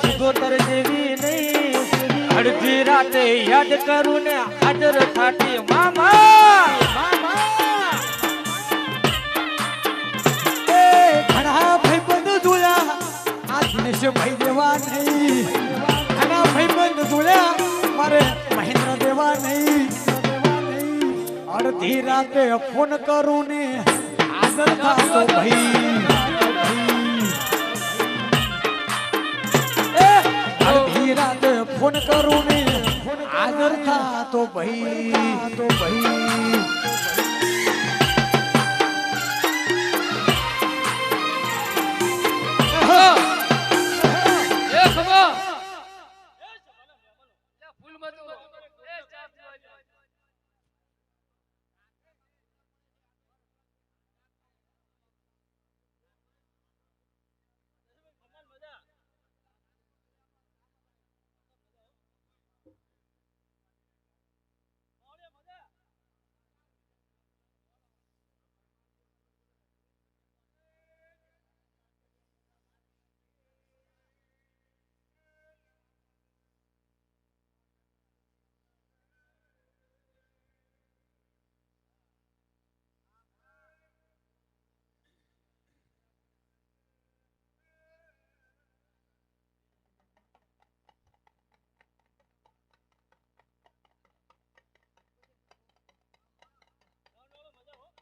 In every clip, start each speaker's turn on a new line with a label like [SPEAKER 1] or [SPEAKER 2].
[SPEAKER 1] સિગોતર જેવી નહીં અડધી રાતે યાદ કરું ને હાજર થાતી મામા
[SPEAKER 2] ઘણા ભાઈબંધ જોયા આ દિનેશ ભાઈ દેવા નહીં. ઘણા ભાઈબંધ જોયા, મારે મહેન્દ્ર દેવા નહીં. અડધી રાતે ફોન કરું ને આદર થાતો ભાઈ. અડધી રાતે ફોન કરું ને આગળ થાતો ભાઈ તો ભાઈ.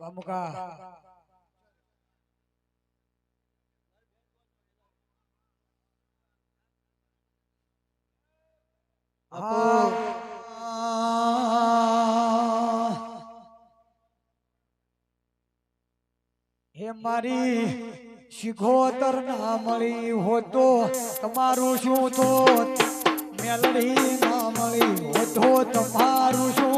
[SPEAKER 2] વામુકા હે મારી શિખોતર ના મળી હોતો તમારું શું તો મેલડી ના મળી હોતો તમારું શું શું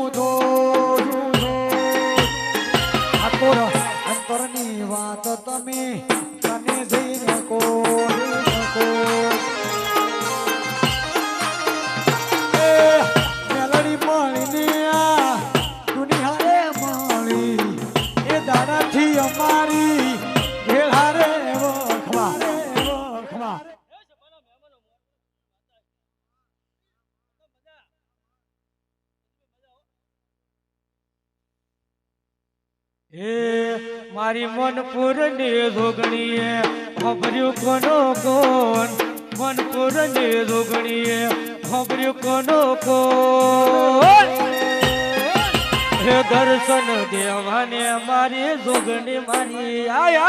[SPEAKER 2] ઠાકોર. અંતરની વાત તમે કને જઈને કો એ
[SPEAKER 1] મારી મનપુરની રોગણીએ, ખબર્યું કોનો કોણ? મનપુરની રોગણીએ, ખબર્યું કોનો કોણ? હે દર્શન દેવાને મારી જોગણી મારી આય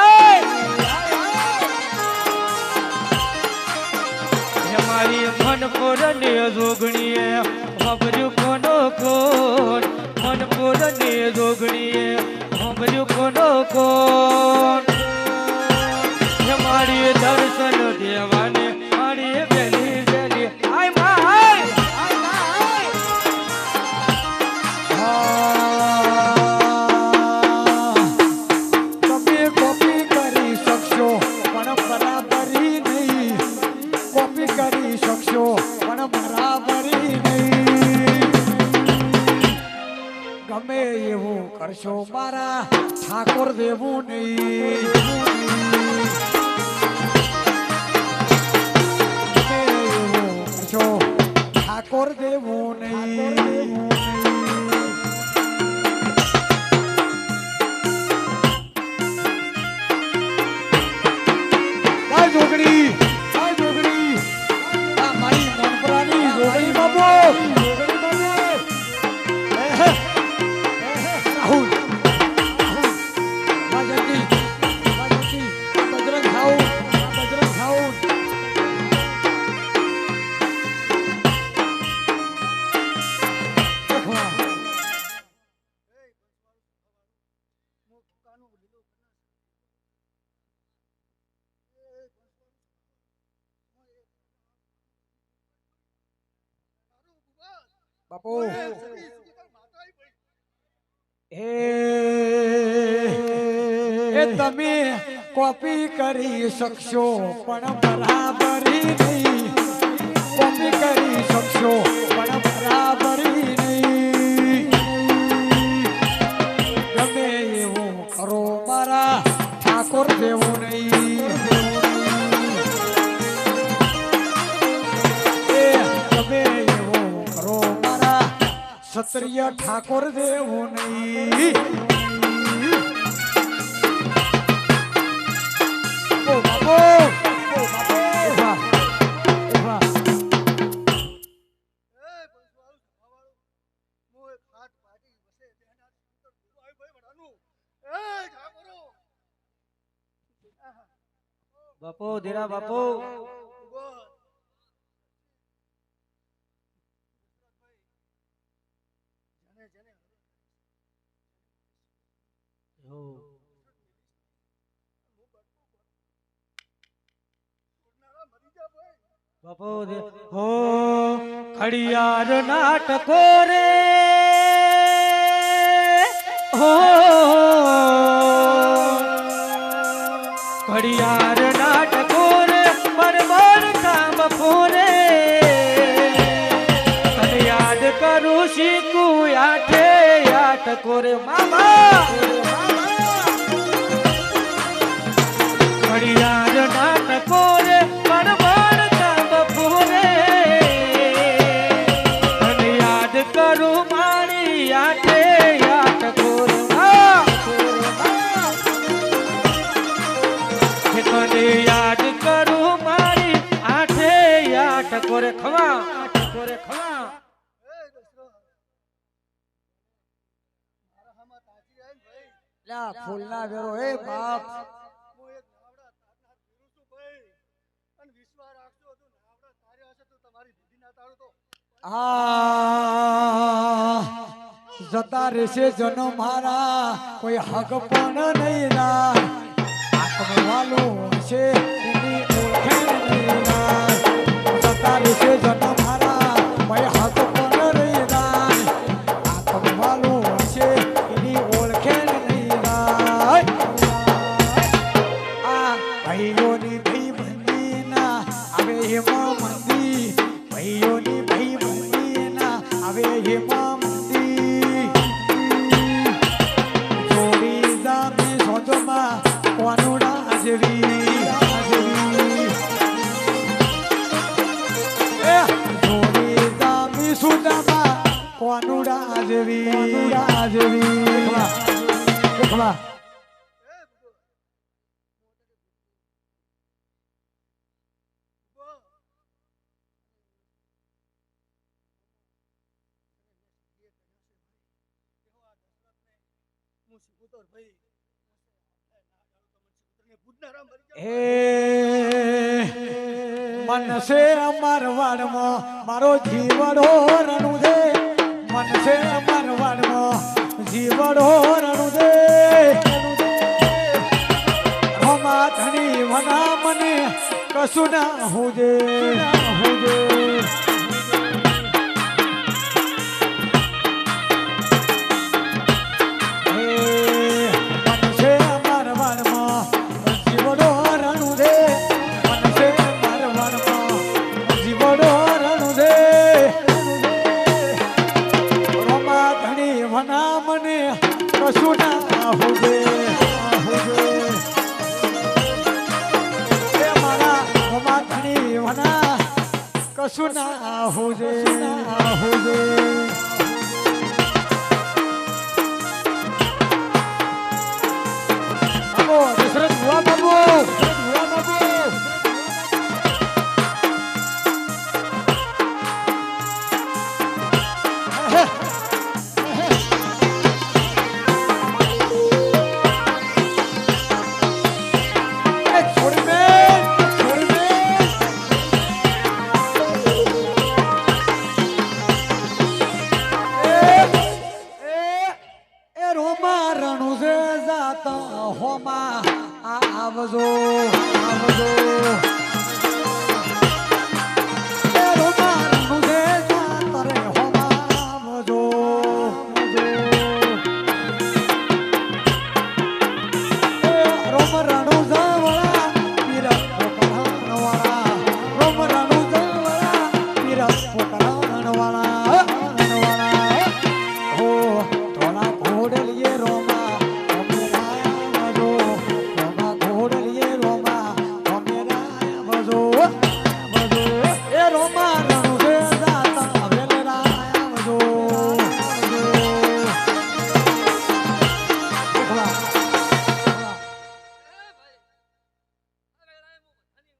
[SPEAKER 1] મારી મનપુરની રોગણીએ, ખબર્યું કોનો કોણ? મનપુરની રોગણીએ ખબર્યું કોનો કોણ મારી દર્શન દેવાને
[SPEAKER 2] એવું કરશો મારા ઠાકોર દેવું નહીં. ઠાકોર દેવું નહીં. બાપુ. એ તમે કોપી કરી શકશો પણ બરાબરી નહીં. કોપી કરી શકશો પણ બરાબરી નહીં. ગમે એવું કરો મારા ઠાકોર દેવું ક્ષત્રિય ઠાકોર દેવું નહીં. બાપુ
[SPEAKER 1] ધીરા બાપુ એવું. બાપુ ધીરા- હો. ખડિયાર નાટકો રે. હો. ઘડિયાળ
[SPEAKER 2] মামা ફૂલના વેરો એ બાપ જતા રહેશે જનો મારા કોઈ હક પણ નહીં ના આત્મવાલું છે એની ઓળખે હેમા મંદી ભાઈઓની ભાઈ બંધીના આવે હેમા મંદી જોડી જામે સોજમાં કોનુડા જામી સુદામાં કોનુડા આજવી કોનુડા આજવી ખવા એ મનસે અમાર વાડમાં મારો જીવડો રણું દે. મનસે અમાર વાડમાં જીવડો રણું દે. રોમા ધણી વના મને કશું ના હું હુજે. કશું ના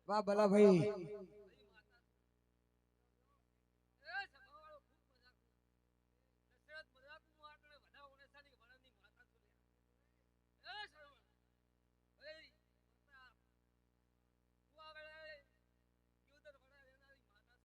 [SPEAKER 2] વાહ ભલા ભાઈ.